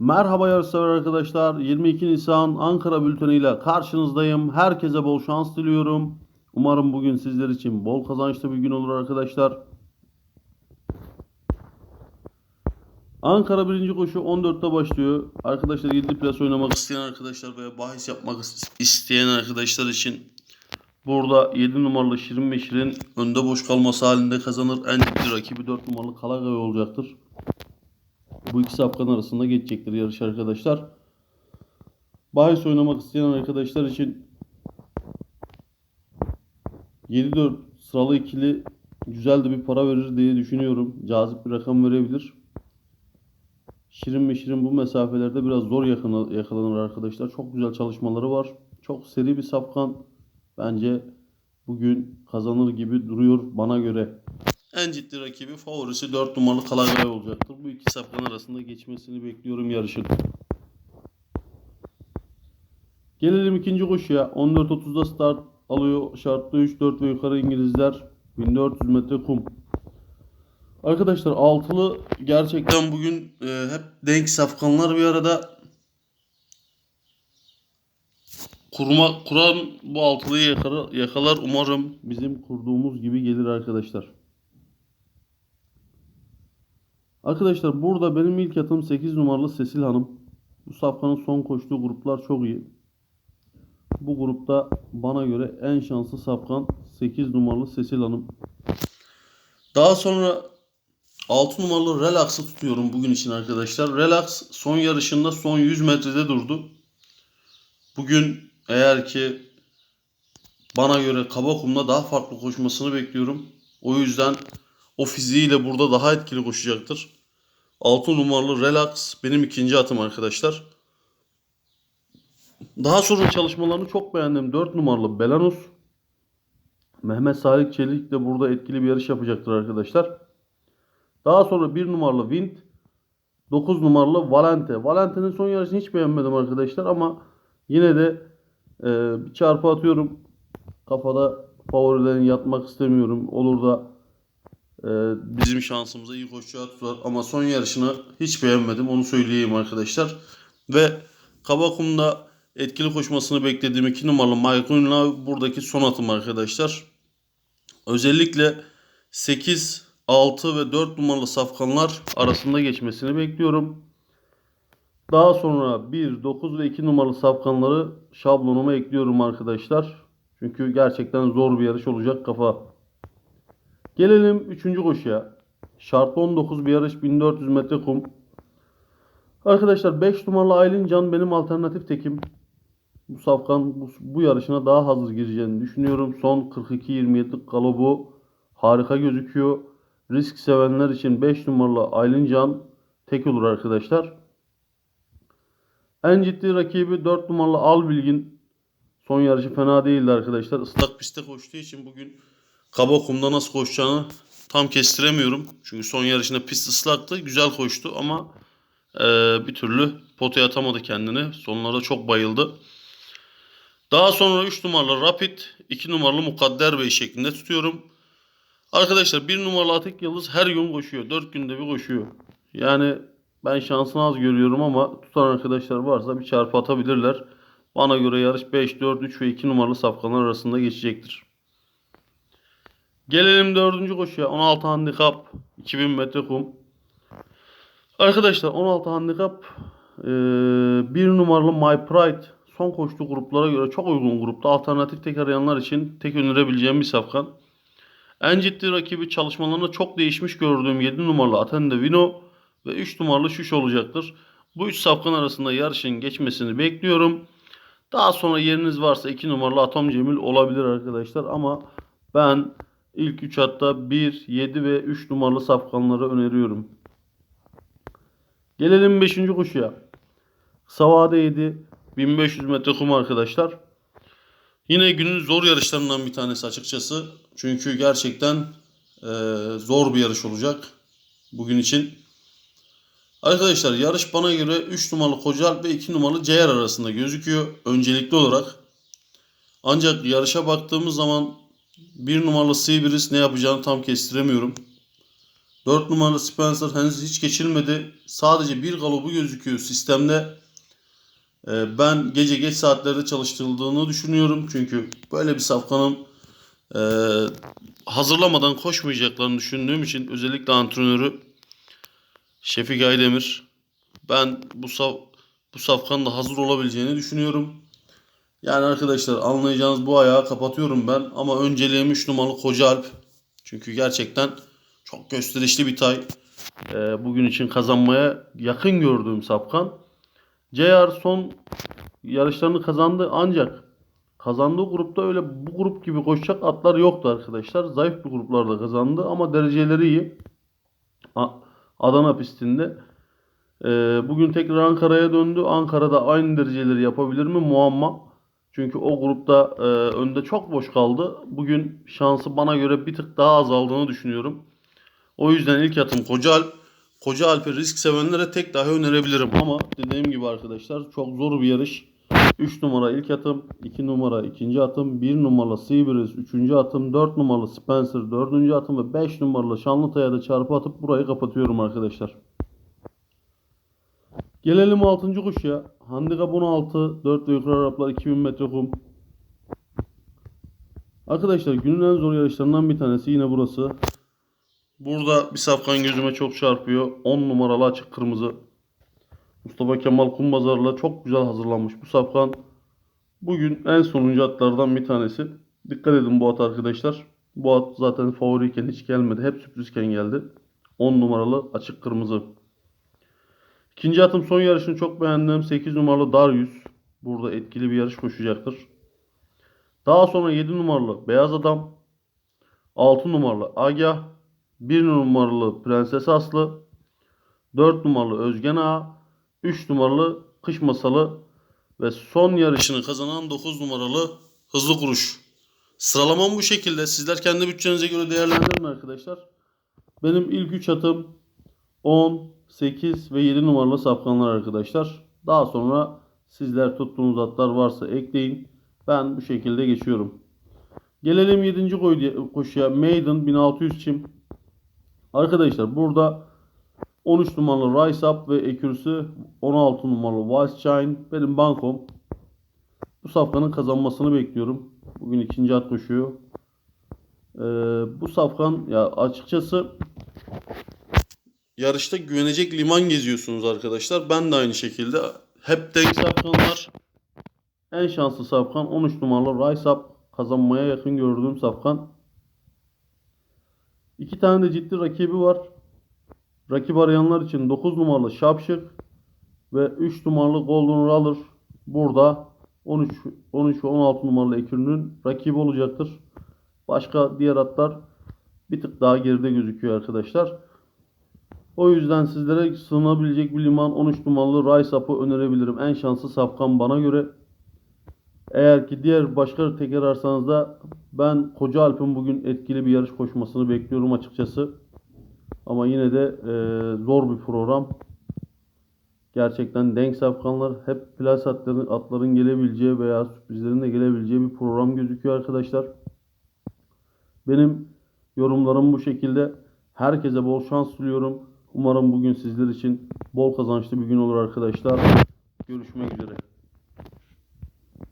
Merhaba yarışsever arkadaşlar. 22 Nisan Ankara bülteniyle karşınızdayım. Herkese bol şans diliyorum. Umarım bugün sizler için bol kazançlı bir gün olur arkadaşlar. Ankara birinci koşu 14'te başlıyor. Arkadaşlar 7 plas oynamak isteyen arkadaşlar veya bahis yapmak isteyen arkadaşlar için burada 7 numaralı Şirin ve Şirin önde boş kalması halinde kazanır. En ciddi rakibi 4 numaralı Kalagay olacaktır. Bu iki safkan arasında geçecektir yarış arkadaşlar. Bahis oynamak isteyen arkadaşlar için 7-4 sıralı ikili güzel de bir para verir diye düşünüyorum. Cazip bir rakam verebilir. Şirin ve Şirin bu mesafelerde biraz zor yakalanır arkadaşlar. Çok güzel çalışmaları var. Çok seri bir safkan. Bence bugün kazanır gibi duruyor bana göre. En ciddi rakibi favorisi 4 numaralı Kalagay olacaktır. Bu iki safkan arasında geçmesini bekliyorum yarışın. Gelelim ikinci koşuya. 14.30'da start alıyor. Şartlı 3, 4 ve yukarı İngilizler. 1400 metre kum. Arkadaşlar altılı gerçekten bugün e, hep denk safkanlar bir arada kurma kuran bu altılıyı yakalar, yakalar umarım bizim kurduğumuz gibi gelir arkadaşlar. Arkadaşlar burada benim ilk atım 8 numaralı Sesil Hanım. Bu safkanın son koştuğu gruplar çok iyi. Bu grupta bana göre en şanslı safkan 8 numaralı Sesil Hanım. Daha sonra 6 numaralı Relax'ı tutuyorum bugün için arkadaşlar. Relax son yarışında son 100 metrede durdu. Bugün eğer ki bana göre kaba kumda daha farklı koşmasını bekliyorum. O yüzden o fiziğiyle burada daha etkili koşacaktır. 6 numaralı Relax benim ikinci atım arkadaşlar. Daha sonra çalışmalarını çok beğendim. 4 numaralı Belanus. Mehmet Salih Çelik de burada etkili bir yarış yapacaktır arkadaşlar. Daha sonra 1 numaralı Wind. 9 numaralı Valente. Valente'nin son yarışını hiç beğenmedim arkadaşlar ama yine de e, bir çarpı atıyorum. Kafada favorilerin yatmak istemiyorum. Olur da bizim şansımıza iyi koşacağı tutar. Ama son yarışını hiç beğenmedim. Onu söyleyeyim arkadaşlar. Ve Kabakum'da etkili koşmasını beklediğim 2 numaralı Ünlü buradaki son atım arkadaşlar. Özellikle 8, 6 ve 4 numaralı safkanlar arasında geçmesini bekliyorum. Daha sonra 1, 9 ve 2 numaralı safkanları şablonuma ekliyorum arkadaşlar. Çünkü gerçekten zor bir yarış olacak kafa. Gelelim 3. koşuya. Şartlı 19 bir yarış 1400 metre kum. Arkadaşlar 5 numaralı Aylin Can benim alternatif tekim. Bu safkan bu, bu yarışına daha hazır gireceğini düşünüyorum. Son 42-27'lik galobu harika gözüküyor. Risk sevenler için 5 numaralı Aylin Can tek olur arkadaşlar. En ciddi rakibi 4 numaralı Albilgin. Son yarışı fena değildi arkadaşlar. Islak pistte koştuğu için bugün kaba kumda nasıl koşacağını tam kestiremiyorum. Çünkü son yarışında pist ıslaktı. Güzel koştu ama e, bir türlü potaya atamadı kendini. Sonlarda çok bayıldı. Daha sonra 3 numaralı Rapid, 2 numaralı Mukadder Bey şeklinde tutuyorum. Arkadaşlar 1 numaralı Atik Yıldız her gün koşuyor. 4 günde bir koşuyor. Yani ben şansını az görüyorum ama tutan arkadaşlar varsa bir çarpı atabilirler. Bana göre yarış 5, 4, 3 ve 2 numaralı safkanlar arasında geçecektir. Gelelim 4. koşuya. 16 handikap 2000 metre kum. Arkadaşlar 16 handikap 1 numaralı My Pride son koştuğu gruplara göre çok uygun grupta. Alternatif tek arayanlar için tek önerebileceğim bir safkan. En ciddi rakibi çalışmalarında çok değişmiş gördüğüm 7 numaralı Atende Vino ve 3 numaralı Şuş olacaktır. Bu 3 safkan arasında yarışın geçmesini bekliyorum. Daha sonra yeriniz varsa 2 numaralı Atom Cemil olabilir arkadaşlar ama ben ilk 3 hatta 1, 7 ve 3 numaralı safkanları öneriyorum. Gelelim 5. koşuya. Savade 7 1500 metre kum arkadaşlar. Yine günün zor yarışlarından bir tanesi açıkçası. Çünkü gerçekten e, zor bir yarış olacak bugün için. Arkadaşlar yarış bana göre 3 numaralı Kocaeli ve 2 numaralı Ceyar arasında gözüküyor öncelikli olarak. Ancak yarışa baktığımız zaman 1 numaralı Seabreeze ne yapacağını tam kestiremiyorum. 4 numaralı Spencer henüz hiç geçilmedi. Sadece bir galobu gözüküyor sistemde. Ee, ben gece geç saatlerde çalıştırıldığını düşünüyorum. Çünkü böyle bir safkanın e, hazırlamadan koşmayacaklarını düşündüğüm için özellikle antrenörü Şefik Aydemir ben bu saf, bu safkanın da hazır olabileceğini düşünüyorum. Yani arkadaşlar anlayacağınız bu ayağı kapatıyorum ben ama önceliğim 3 numaralı Koca Alp. Çünkü gerçekten çok gösterişli bir tay. Ee, bugün için kazanmaya yakın gördüğüm safkan. JR son yarışlarını kazandı ancak kazandığı grupta öyle bu grup gibi koşacak atlar yoktu arkadaşlar. Zayıf bir gruplarda kazandı ama dereceleri iyi. Adana pistinde. Ee, bugün tekrar Ankara'ya döndü. Ankara'da aynı dereceleri yapabilir mi? Muamma. Çünkü o grupta e, önde çok boş kaldı. Bugün şansı bana göre bir tık daha azaldığını düşünüyorum. O yüzden ilk atım Koca Alp. Koca Alp'i risk sevenlere tek dahi önerebilirim. Ama dediğim gibi arkadaşlar çok zor bir yarış. 3 numara ilk atım, 2 numara ikinci atım, 1 numaralı Seabreeze 3. atım, 4 numaralı Spencer 4. atım ve 5 numaralı Şanlıtay'a da çarpı atıp burayı kapatıyorum arkadaşlar. Gelelim 6. koşuya. Handikap 16, 4 ve yukarı Araplar 2000 metre kum. Arkadaşlar günün en zor yarışlarından bir tanesi yine burası. Burada bir safkan gözüme çok çarpıyor. 10 numaralı açık kırmızı. Mustafa Kemal Kumbazar'la çok güzel hazırlanmış bu safkan. Bugün en sonuncu atlardan bir tanesi. Dikkat edin bu at arkadaşlar. Bu at zaten favoriyken hiç gelmedi. Hep sürprizken geldi. 10 numaralı açık kırmızı. İkinci atım son yarışını çok beğendim. 8 numaralı Darius. Burada etkili bir yarış koşacaktır. Daha sonra 7 numaralı Beyaz Adam. 6 numaralı Agah. 1 numaralı Prenses Aslı. 4 numaralı Özgen Ağa. 3 numaralı Kış Masalı. Ve son yarışını kazanan 9 numaralı Hızlı Kuruş. Sıralamam bu şekilde. Sizler kendi bütçenize göre değerlendirin arkadaşlar. Benim ilk 3 atım 10, 8 ve 7 numaralı safkanlar arkadaşlar. Daha sonra sizler tuttuğunuz atlar varsa ekleyin. Ben bu şekilde geçiyorum. Gelelim 7. koy- koşuya. Maiden 1600 çim. Arkadaşlar burada 13 numaralı Rise Up ve ekürüsü 16 numaralı Wise Shine benim bankom. Bu safkanın kazanmasını bekliyorum. Bugün ikinci at koşuyor. Ee, bu safkan ya açıkçası yarışta güvenecek liman geziyorsunuz arkadaşlar. Ben de aynı şekilde. Hep denk safkanlar. En şanslı safkan 13 numaralı Up kazanmaya yakın gördüğüm safkan. İki tane de ciddi rakibi var. Rakip arayanlar için 9 numaralı Şapşık ve 3 numaralı Golden Roller burada 13 13 ve 16 numaralı ekürünün rakibi olacaktır. Başka diğer atlar bir tık daha geride gözüküyor arkadaşlar. O yüzden sizlere sığınabilecek bir liman 13 numaralı Rice Up'ı önerebilirim. En şanslı safkan bana göre. Eğer ki diğer başka teker ararsanız da ben Koca Alp'in bugün etkili bir yarış koşmasını bekliyorum açıkçası. Ama yine de e, zor bir program. Gerçekten denk safkanlar hep plas atların, atların gelebileceği veya sürprizlerin de gelebileceği bir program gözüküyor arkadaşlar. Benim yorumlarım bu şekilde. Herkese bol şans diliyorum. Umarım bugün sizler için bol kazançlı bir gün olur arkadaşlar. Görüşmek üzere.